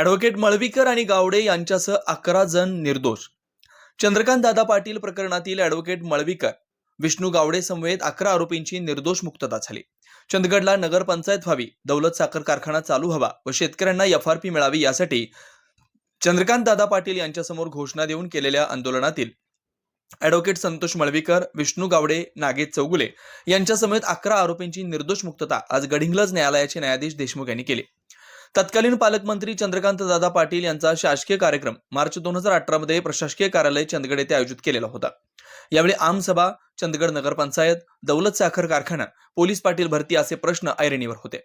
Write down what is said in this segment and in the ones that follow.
Advocate Malvikar आणि गावडे यांच्यासह अकरा जण निर्दोष. चंद्रकांत दादा पाटील प्रकरणातील ॲडव्होकेट मळवीकर विष्णू गावडे समवेत अकरा आरोपींची निर्दोष मुक्तता झाली. चंदगडला नगरपंचायत व्हावी दौलत साखर कारखाना चालू हवा व शेतकऱ्यांना एफ आर पी मिळावी यासाठी चंद्रकांत दादा पाटील यांच्यासमोर घोषणा देऊन केलेल्या आंदोलनातील ॲडव्होकेट संतोष मळवीकर विष्णू गावडे नागेश चौगुले यांच्यासमेत अकरा आरोपींची निर्दोष मुक्तता आज गडिंग्लज न्यायालयाचे न्यायाधीश देशमुख यांनी केली. तत्कालीन पालकमंत्री चंद्रकांत दादा पाटील यांचा शासकीय कार्यक्रम मार्च दोन हजार अठरा मध्ये प्रशासकीय कार्यालय चंदगड येथे आयोजित केलेला होता. यावेळी आमसभा चंदगड नगरपंचायत दौलत साखर कारखाना पोलीस पाटील भरती असे प्रश्न ऐरणीवर होते.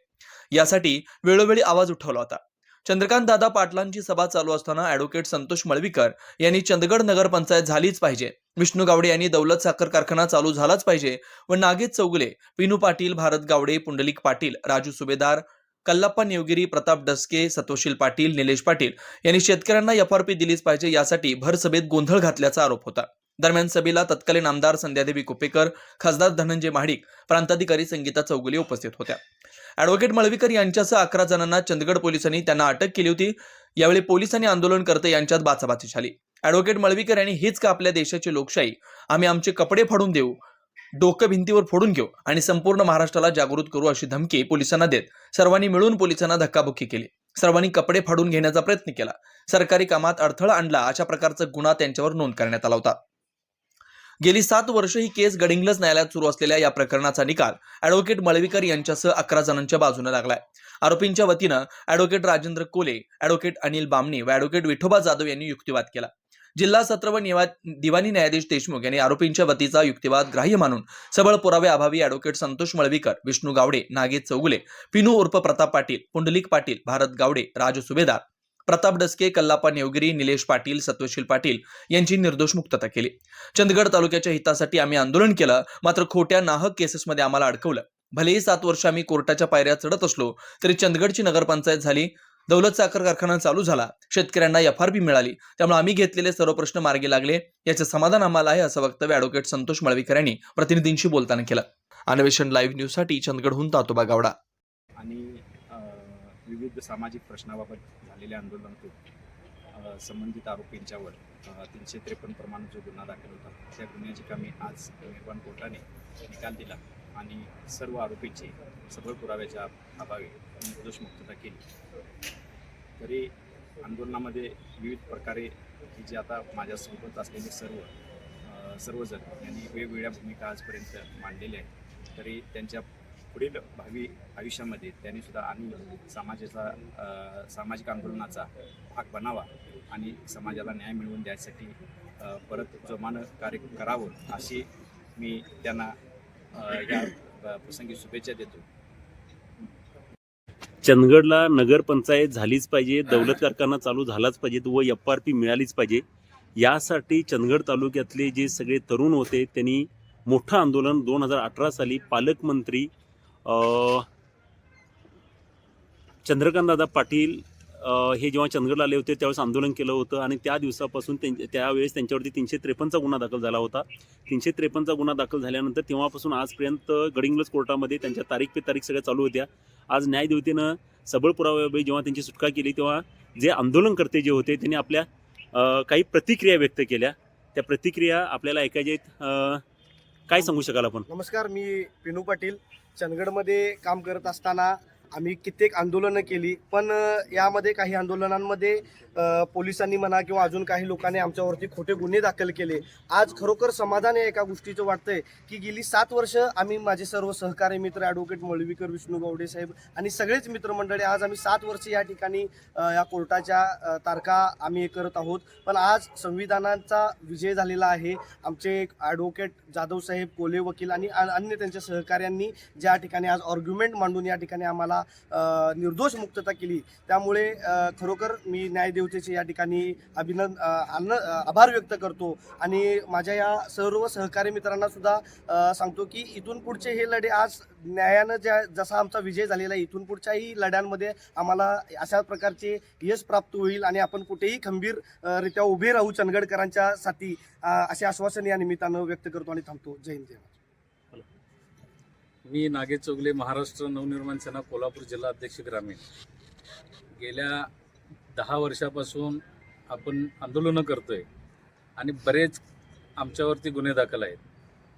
यासाठी वेळोवेळी आवाज उठवला होता. चंद्रकांत दादा पाटलांची सभा चालू असताना ऍडव्होकेट संतोष मळवीकर यांनी चंदगड नगरपंचायत झालीच पाहिजे विष्णू गावडे यांनी दौलत साखर कारखाना चालू झालाच पाहिजे व नागेश चौगुले पिनू पाटील भारत गावडे पुंडलिक पाटील राजू सुभेदार कल्लप्पा निवगिरी प्रताप डसके सतोशील पाटील निलेश पाटील यांनी शेतकऱ्यांना एफ आर पी दिलीच पाहिजे यासाठी भर सभेत गोंधळ घातल्याचा आरोप होता. दरम्यान सभेला तत्कालीन आमदार संध्यादेवी कुपेकर खासदार धनंजय महाडिक प्रांताधिकारी संगीता चौगुले उपस्थित होत्या. ॲडव्होकेट मळवीकर यांच्यासह अकरा जणांना चंदगड पोलिसांनी त्यांना अटक केली होती. यावेळी पोलिसांनी आंदोलनकर्ते यांच्यात बाचाबाची झाली. ॲडव्होकेट मळवीकर यांनी हीच का आपल्या देशाची लोकशाही? आम्ही आमचे कपडे फाडून देऊ डोकं भिंतीवर फोडून घेऊ आणि संपूर्ण महाराष्ट्राला जागृत करू अशी धमकी पोलिसांना देत सर्वांनी मिळून पोलिसांना धक्काबुक्की केली. सर्वांनी कपडे फाडून घेण्याचा प्रयत्न केला. सरकारी कामात अडथळा आणला अशा प्रकारचा गुन्हा त्यांच्यावर नोंद करण्यात आला होता. गेली सात वर्ष ही केस गडिंग्लज न्यायालयात सुरू असलेल्या या प्रकरणाचा निकाल ऍडव्होकेट मळवीकर यांच्यासह अकरा जणांच्या बाजूने लागलाय. आरोपींच्या वतीनं ॲडव्होकेट राजेंद्र कोले ऍडव्होकेट अनिल बामणी व ॲडव्होकेट विठोबा जाधव यांनी युक्तिवाद केला. जिल्हा सत्र व निवा दिवाणी न्यायाधीश देशमुख यांनी आरोपींच्या वतीचा युक्तिवाद ग्राह्य मानून सबळ पुरावे अभावी अॅडव्होकेट संतोष मळवीकर विष्णू गावडे नागेश चौगुले पिनू उर्फ प्रताप पाटील पुंडलिक पाटील भारत गावडे राजू सुभेदार प्रताप डसके कल्लापा नेवगिरी निलेश पाटील सत्वशील पाटील यांची निर्दोष मुक्तता केली. चंदगड तालुक्याच्या हितासाठी आम्ही आंदोलन केलं मात्र खोट्या नाहक केसेसमध्ये आम्हाला अडकवलं. भलेही सात वर्ष आम्ही कोर्टाच्या पायऱ्या चढत असलो तरी चंदगडची नगरपंचायत झाली दौलत साखर कारखाना चालू झाला. शेतकऱ्यांना एफ आर पी मिळाली. त्यामुळे आम्ही घेतलेले सर्व प्रश्न मार्गी लागले. याचे समाधान आम्हाला आहे असं वक्तव्य अॅडव्होकेट संतोष मळवीकर यांनी प्रतिनिधींशी बोलताना केलं. अन्वेषण लाईव्ह न्यूजसाठी चंदगडहून तातोबा गावडा. आणि विविध सामाजिक प्रश्नाबाबत झालेल्या आंदोलनातून संबंधित आरोपींच्यावर तीनशे त्रेपन्न प्रमाण जो गुन्हा दाखल होता त्या गुन्ह्याची कामी आज निर्माण कोर्टाने निकाल दिला. आणि सर्व आरोपीचे सबळ पुराव्याच्या अभावी निर्दोष मुक्तता केली. तरी आंदोलनामध्ये विविध प्रकारे ही जी आता माझ्यासोबत असलेले सर्व सर्वजण यांनी वेगवेगळ्या भूमिका आजपर्यंत मांडलेल्या आहेत. तरी त्यांच्या पुढील भावी आयुष्यामध्ये त्यांनी सुद्धा आणि समाजाचा सामाजिक आंदोलनाचा भाग बनावा आणि समाजाला न्याय मिळवून द्यायसाठी परत जोमानं कार्य करावं अशी मी त्यांना या प्रसंगी शुभेच्छा देतो. चंदगडला नगरपंचायत झालीच पाहिजे दौलत कारखाना चालू झालाच पाहिजे व एफ आर पी मिळालीच पाहिजे. यासाठी चंदगड तालुक्यातले जे सगळे तरुण होते त्यांनी मोठं आंदोलन दोन हजार अठरा साली पालकमंत्री चंद्रकांतदादा पाटील हे जेव्हा चंदगडला आले होते त्यावेळेस आंदोलन केलं होतं आणि त्या दिवसापासून त्यां त्यावेळेस त्यांच्यावरती तीनशे त्रेपन्नचा गुन्हा दाखल झाला होता. तीनशे त्रेपन्नचा गुन्हा दाखल झाल्यानंतर तेव्हापासून आजपर्यंत गडिंग्लज कोर्टामध्ये त्यांच्या तारीख पे तारीख सगळ्या चालू होत्या. आज न्यायदेवतेनं सबळ पुराव्याबाई जेव्हा त्यांची सुटका केली तेव्हा जे आंदोलनकर्ते जे होते त्यांनी आपल्या काही प्रतिक्रिया व्यक्त केल्या. त्या प्रतिक्रिया आपल्याला ऐकायच्या आहेत. काय सांगू शकाल आपण? नमस्कार मी पिनू पाटील. चंदगडमध्ये काम करत असताना आम्ही कित्येक आंदोलनं केली पण यामध्ये काही आंदोलनांमध्ये पोलिसांनी म्हणा किंवा अजून काही लोकांनी आमच्यावरती खोटे गुन्हे दाखल केले. आज खरोखर समाधान आहे एका गोष्टीचं वाटतंय की गेली सात वर्ष आम्ही माझे सर्व सहकारी मित्र ॲडव्होकेट मळवीकर विष्णू गावडे साहेब आणि सगळेच मित्रमंडळी आज आम्ही सात वर्ष या ठिकाणी या कोर्टाच्या तारखा आम्ही हे करत आहोत. पण आज संविधानाचा विजय झालेला आहे. आमचे ॲडव्होकेट जाधव साहेब कोले वकील आणि अन्य त्यांच्या सहकाऱ्यांनी ज्या ठिकाणी आज ऑर्ग्युमेंट मांडून या ठिकाणी आम्हाला निर्दोष मुक्तता केली. त्यामुळे खरोखर मी न्यायदेवतेचे या ठिकाणी अभिनंद अ, आन आभार व्यक्त करतो. आणि माझ्या या सर्व सहकारी मित्रांना सुद्धा सांगतो की इथून पुढचे हे लढे आज न्यायानं ज्या जसा आमचा विजय झालेला आहे इथून पुढच्याही लढ्यांमध्ये आम्हाला अशा प्रकारचे यश प्राप्त होईल आणि आपण कुठेही खंबीर रित्या उभे राहू चंदगडकरांच्या साठी असे आश्वासन या निमित्तानं व्यक्त करतो आणि थांबतो. जय हिंद जय मी नागेश चोगले महाराष्ट्र नवनिर्माण सेना कोल्हापूर जिल्हा अध्यक्ष ग्रामीण. गेल्या दहा वर्षापासून आपण आंदोलनं करतो आहे आणि बरेच आमच्यावरती गुन्हे दाखल आहेत.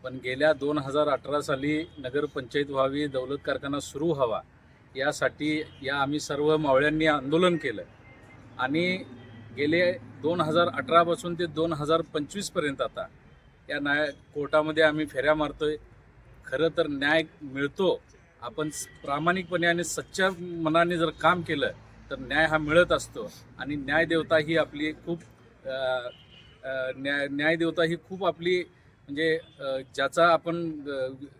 पण गेल्या दोन हजार अठरा साली नगरपंचायत व्हावी दौलत कारखाना सुरू व्हावा यासाठी या आम्ही सर्व मावळ्यांनी आंदोलन केलं. आणि गेले दोन हजार अठरापासून ते दोन हजार पंचवीसपर्यंत आता या नाय कोर्टामध्ये आम्ही फेऱ्या मारतो आहे खरं तर न्याय मिळतो. आपण प्रामाणिकपणे आणि सच्च्या मनाने जर काम केलं तर न्याय हा मिळत असतो. आणि न्यायदेवता ही आपली खूप न्याय न्यायदेवता ही खूप आपली म्हणजे ज्याचा आपण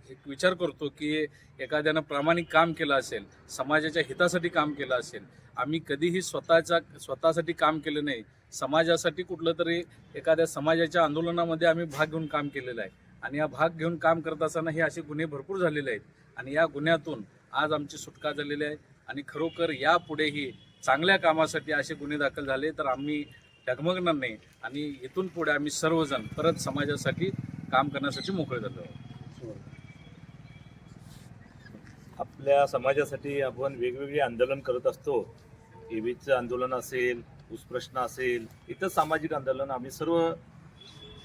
एक विचार करतो की एखाद्यानं प्रामाणिक काम केलं असेल समाजाच्या हितासाठी काम केलं असेल आम्ही कधीही स्वतःच्या स्वतःसाठी काम केलं नाही. समाजासाठी कुठलं तरी एखाद्या समाजाच्या आंदोलनामध्ये आम्ही भाग घेऊन काम केलेलं आहे. आणि या भाग घेऊन काम करत असताना हे असे गुन्हे भरपूर झालेले आहेत. आणि या गुन्ह्यातून आज आमची सुटका झालेली आहे. आणि खरोखर यापुढेही चांगल्या कामासाठी असे गुन्हे दाखल झाले तर आम्ही डगमगणार नाही. आणि इथून पुढे आम्ही सर्वजण परत समाजासाठी काम करण्यासाठी मोकळे झालो आपल्या समाजासाठी आपण वेगवेगळे आंदोलन करत असतो. एबीचं आंदोलन असेल ऊस प्रश्न असेल इतर सामाजिक आंदोलन आम्ही सर्व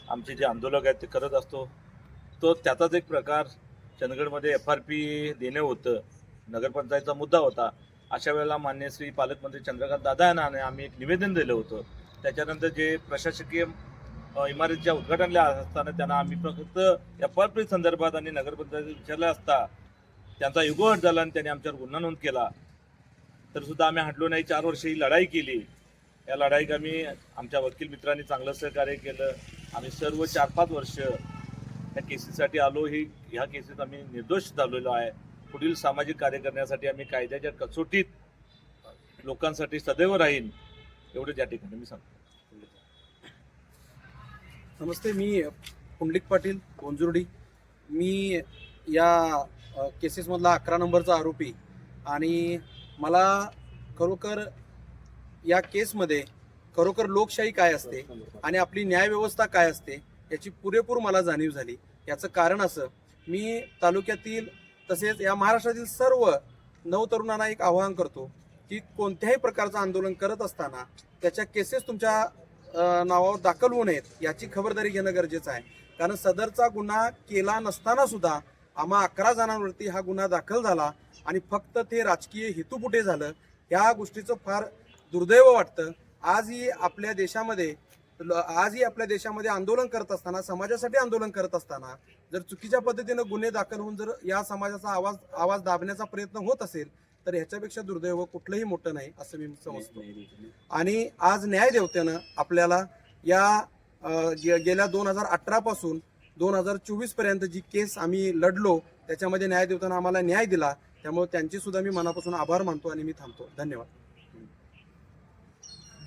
आमचे जे आंदोलक आहेत ते करत असतो. तो त्याचाच एक प्रकार चंदगडमध्ये एफ आर पी देणं होतं. नगरपंचायतचा मुद्दा होता. अशा वेळेला मान्य श्री पालकमंत्री चंद्रकांत दादा यांना आम्ही एक निवेदन दिलं होतं. त्याच्यानंतर जे प्रशासकीय इमारतीच्या उद्घाटनला असताना त्यांना आम्ही फक्त एफ आर पी संदर्भात आणि नगरपंचायत विचारलं असता त्यांचा युगोहट झाला आणि त्यांनी आमच्यावर गुन्हा नोंद केला. तर सुद्धा आम्ही हटलो नाही. चार वर्ष ही लढाई केली. या लढाईक आम्ही आमच्या वकील मित्रांनी चांगलं सहकार्य केलं. आम्ही सर्व चार पाच वर्ष या केसेससाठी आलो ही ह्या केसेस आम्ही निर्दोष झालेलो आहे. पुढील सामाजिक कार्य करण्यासाठी आम्ही कायद्याच्या कसोटीत लोकांसाठी सदैव राहीन एवढं त्या ठिकाणी मी सांगतो. नमस्ते मी पुंडलिक पाटील गोंजुर्डी मी या केसेसमधला अकरा नंबरचा आरोपी आणि मला खरोखर या केसमध्ये खरोखर लोकशाही काय असते आणि आपली न्यायव्यवस्था काय असते याची पुरेपूर मला जाणीव झाली. याचं कारण असं मी तालुक्यातील तसेच या महाराष्ट्रातील सर्व नवतरुणांना एक आवाहन करतो की कोणत्याही प्रकारचं आंदोलन करत असताना त्याच्या केसेस तुमच्या नावावर दाखल होऊ नयेत याची खबरदारी घेणं गरजेचं आहे. कारण सदरचा गुन्हा केला नसताना सुद्धा आम्हा अकरा जणांवरती हा गुन्हा दाखल झाला आणि फक्त ते राजकीय हेतुपुटे झालं. या गोष्टीचं फार दुर्दैव वाटतं. आजही आपल्या देशामध्ये आजही आपल्या देशामध्ये आंदोलन करत असताना समाजासाठी आंदोलन करत असताना जर चुकीच्या पद्धतीनं गुन्हे दाखल होऊन जर या समाजाचा आवाज आवाज दाबण्याचा प्रयत्न होत असेल तर ह्याच्यापेक्षा दुर्दैव कुठलंही मोठं नाही असं मी समजतो. आणि आज न्यायदेवतेनं आपल्याला या गेल्या दोन हजार अठरा पासून दोन हजार चोवीसपर्यंत जी केस आम्ही लढलो त्याच्यामध्ये न्यायदेवतेनं आम्हाला न्याय दिला त्यामुळे त्यांचे सुद्धा मी मनापासून आभार मानतो आणि मी थांबतो. धन्यवाद.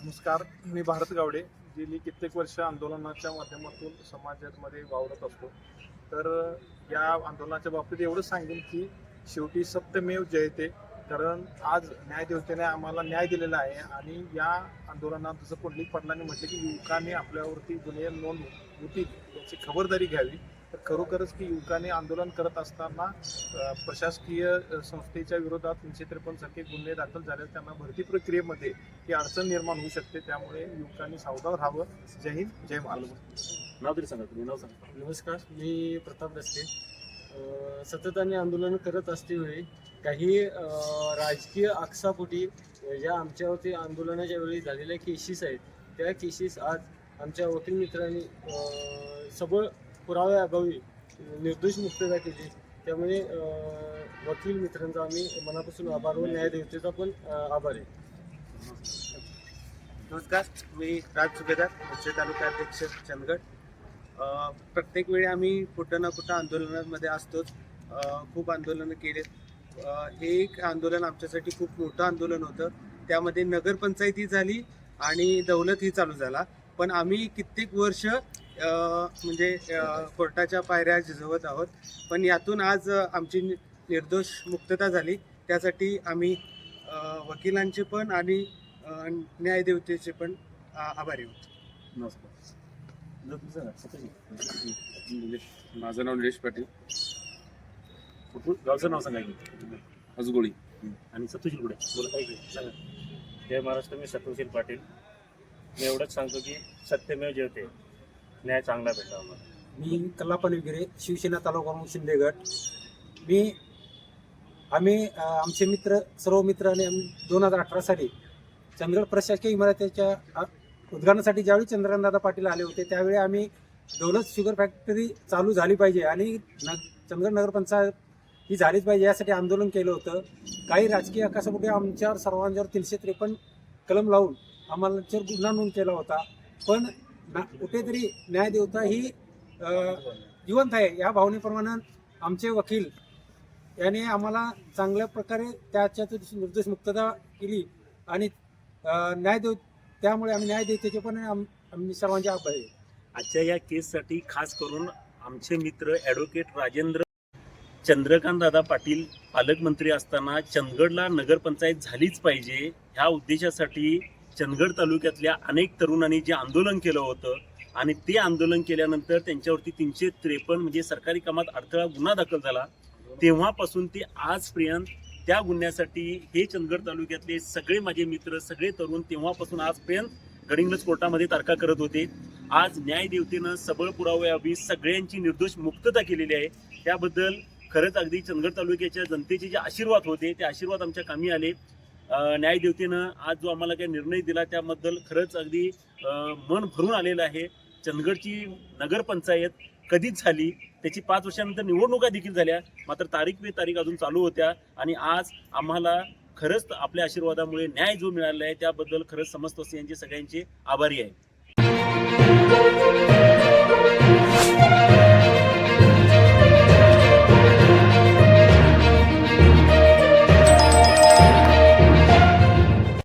नमस्कार मी भारत गावडे. गेली कित्येक वर्ष आंदोलनाच्या माध्यमातून समाजामध्ये वावरत असतो. तर या आंदोलनाच्या बाबतीत एवढं सांगेन की शेवटी सप्तमेव जयते कारण आज न्याय देवतेने आम्हाला न्याय दिलेला आहे आणि या आंदोलनात जसं पंडित पाटलांनी म्हटलं की युवकाने आपल्यावरती गुन्हे नोंद होतील याची खबरदारी घ्यावी. तर खरोखरच की युवकाने आंदोलन करत असताना प्रशासकीय संस्थेच्या विरोधात तीनशे त्रेपन्न सारखे गुन्हे दाखल झाल्यास त्यांना भरती प्रक्रियेमध्ये ही अडचण निर्माण होऊ शकते. त्यामुळे युवकांनी सावधान राहावं. जय हिंद जय महाराष्ट्र. नाव तरी सांगा तुम्ही नाव सांगा. नमस्कार मी प्रताप रस्ते. अ, सातत्याने आंदोलन करत असतेवेळी काही राजकीय आक्षापोटी ज्या आमच्यावरती आंदोलनाच्या वेळी झालेल्या केसेस आहेत त्या केसेस आज आमच्या वकील मित्रांनी सबळ पुराव्याअभावी निर्दोष मुक्तता केली. त्यामुळे वकील मित्रांचा आम्ही मनापासून आभार व न्यायदेवतेचा पण आभार. आहे नमस्कार मी राज सुभेदार मुख्य तालुका अध्यक्ष चंदगड. प्रत्येक वेळी आम्ही कुठं ना कुठं आंदोलनामध्ये असतोच. खूप आंदोलनं केलेत हे एक आंदोलन आमच्यासाठी खूप मोठं आंदोलन होतं. त्यामध्ये नगरपंचायती झाली आणि दौलत ही चालू झाला. पण आम्ही कित्येक वर्ष म्हणजे कोर्टाच्या पायऱ्या झिजवत आहोत. पण यातून आज आमची नि- निर्दोष मुक्तता झाली. त्यासाठी आम्ही वकिलांचे पण आणि न्यायदेवतेचे पण आभारी आहोत. नमस्कार. माझं नाव निलेश पाटील. कुठून? गावचं नाव सांगा की. हसगोळी आणि सत्यशील कुठे? बोला काय जय महाराष्ट्र मी शत्रुशील पाटील. मी एवढंच सांगतो की सत्यमेव जेवते. न्याय चांगला भेटा आम्हाला मी कल्लापन वगैरे शिवसेना तालुका प्रमुख शिंदे गट. मी आम्ही आमचे मित्र सर्व मित्र आणि दोन हजार अठरा साली चंदगड प्रशासकीय इमारतीच्या उद्घाटनासाठी ज्यावेळी चंद्रकांतदादा पाटील आले होते त्यावेळी आम्ही दौलत शुगर फॅक्टरी चालू झाली पाहिजे आणि न चंदगड नगरपंचायत ही झालीच पाहिजे यासाठी आंदोलन केलं होतं. काही राजकीय आकाशापुढे आमच्यावर सर्वांच्यावर तीनशे त्रेपन्न कलम लावून आम्हाला गुन्हा नोंद केला होता पण ना कुठेतरी न्यायदेवता ही जिवंत आहे या भावनेप्रमाणे आमचे वकील याने आम्हाला चांगल्या प्रकारे त्याच्या निर्दोष मुक्तता केली आणि न्याय न्यायदेव त्यामुळे आम्ही न्याय देवतेचे पण आम्ही सर्वांचे आभार आहे. आजच्या या केससाठी खास करून आमचे मित्र ॲडव्होकेट राजेंद्र चंद्रकांत दादा पाटील पालकमंत्री असताना चंदगडला नगरपंचायत झालीच पाहिजे ह्या उद्देशासाठी चंदगड तालुक्यातल्या अनेक तरुणांनी जे आंदोलन केलं होतं आणि ते आंदोलन केल्यानंतर त्यांच्यावरती तीनशे त्रेपन्न म्हणजे सरकारी कामात अडथळा गुन्हा दाखल झाला. तेव्हापासून ते आजपर्यंत त्या गुन्ह्यासाठी हे चंदगड तालुक्यातले सगळे माझे मित्र सगळे तरुण तेव्हापासून आजपर्यंत गडिंग्लज कोर्टामध्ये तारखा करत होते. आज न्यायदेवतेनं सबळ पुराव्यावी सगळ्यांची निर्दोष मुक्तता केलेली आहे. त्याबद्दल खरंच अगदी चंदगड तालुक्याच्या जनतेचे जे आशीर्वाद होते ते आशीर्वाद आमच्या कामी आले. न्याय न्यायदेवतेनं आज जो आम्हाला काही निर्णय दिला त्याबद्दल खरंच अगदी मन भरून आलेलं आहे. चंदगडची नगरपंचायत कधीच झाली त्याची पाच वर्षानंतर निवडणुका देखील झाल्या मात्र तारीख पे तारीख अजून चालू होत्या आणि आज आम्हाला खरंच आपल्या आशीर्वादामुळे न्याय जो मिळाला आहे त्याबद्दल खरंच समस्त यांचे सगळ्यांचे आभारी आहे.